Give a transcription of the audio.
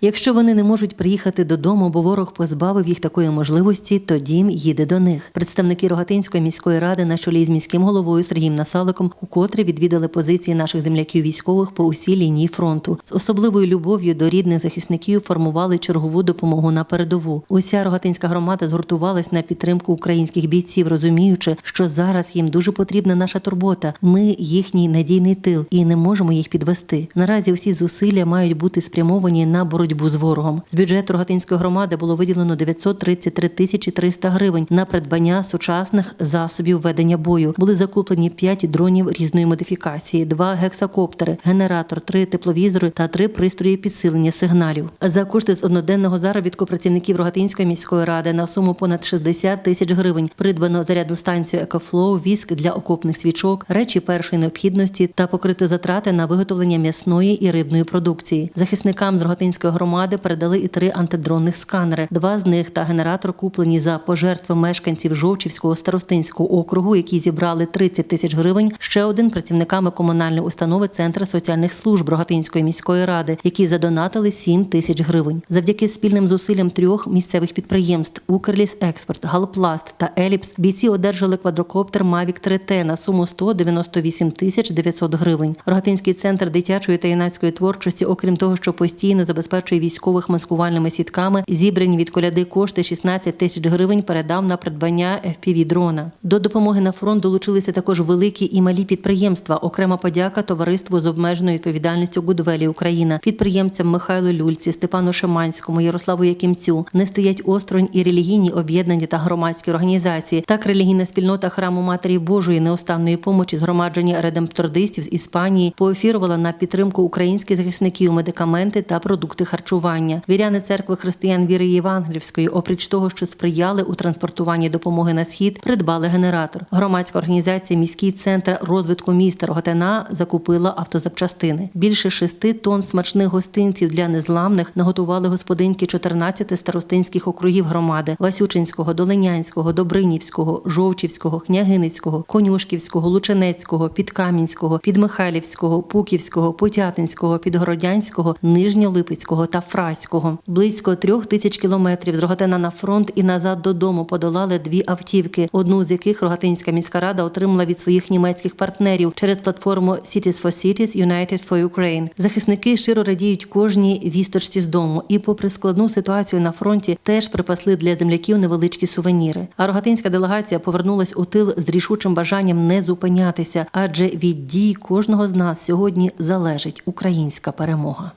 Якщо вони не можуть приїхати додому, бо ворог позбавив їх такої можливості, то дім їде до них. Представники Рогатинської міської ради на чолі з міським головою Сергієм Насаликом укотре відвідали позиції наших земляків військових по усій лінії фронту. З особливою любов'ю до рідних захисників формували чергову допомогу на передову. Уся рогатинська громада згуртувалась на підтримку українських бійців, розуміючи, що зараз їм дуже потрібна наша турбота. Ми їхній надійний тил і не можемо їх підвести. Наразі всі зусилля мають бути спрямовані на боротьбу з ворогом. З бюджету Рогатинської громади було виділено 933 тисячі 300 гривень на придбання сучасних засобів ведення бою. Були закуплені 5 дронів різної модифікації, 2 гексакоптери, генератор, 3 тепловізори та 3 пристрої підсилення сигналів. За кошти з одноденного заробітку працівників Рогатинської міської ради на суму понад 60 тисяч гривень придбано зарядну станцію «Екофлоу», віск для окопних свічок, речі першої необхідності та покрито затрати на виготовлення м'ясної і рибної продукції. Захисникам з Рогатинської громади передали і три антидронних сканери. Два з них та генератор куплені за пожертви мешканців Жовчівського старостинського округу, які зібрали 30 тисяч гривень. Ще один працівниками комунальної установи Центр соціальних служб Рогатинської міської ради, які задонатили 7 тисяч гривень. Завдяки спільним зусиллям трьох місцевих підприємств Укрліс Експорт, Галпласт та Еліпс бійці одержали квадрокоптер Mavic 3T на суму 198 тисяч 900 гривень. Рогатинський центр дитячої та юнацької творчості, окрім того, що постійно забезпечує військових маскувальними сітками, зібрані від коляди кошти 16 тисяч гривень передав на придбання fpv дрона. До допомоги на фронт долучилися також великі і малі підприємства. Окрема подяка товариству з обмеженою відповідальністю Гудвелі Україна, підприємцям Михайлу Люльці, Степану Шиманському, Ярославу Якимцю. Не стоять осторонь і релігійні об'єднання та громадські організації. Так релігійна спільнота храму Матері Божої неустанної помочі згромадження редемптордистів з Іспанії поофірувала на підтримку українських захисників медикаменти та продукти харчування. Віряни церкви християн віри Євангелівської, опріч того, що сприяли у транспортуванні допомоги на схід, придбали генератор. Громадська організація Міський центр розвитку міста Рогатина закупила автозапчастини. Більше шести тонн смачних гостинців для незламних наготували господинки 14 старостинських округів громади: Васючинського, Долинянського, Добринівського, Жовчівського, Княгиницького, Конюшківського, Лученецького, Підкам'янського, Підмихайлівського, Пуківського, Потятинського, Підгородянського, Нижньолипецького та Фраського. Близько трьох тисяч кілометрів з Рогатина на фронт і назад додому подолали дві автівки, одну з яких Рогатинська міська рада отримала від своїх німецьких партнерів через платформу Cities for Cities United for Ukraine. Захисники щиро радіють кожній вісточці з дому і, попри складну ситуацію на фронті, теж припасли для земляків невеличкі сувеніри. А рогатинська делегація повернулась у тил з рішучим бажанням не зупинятися, адже від дій кожного з нас сьогодні залежить українська перемога.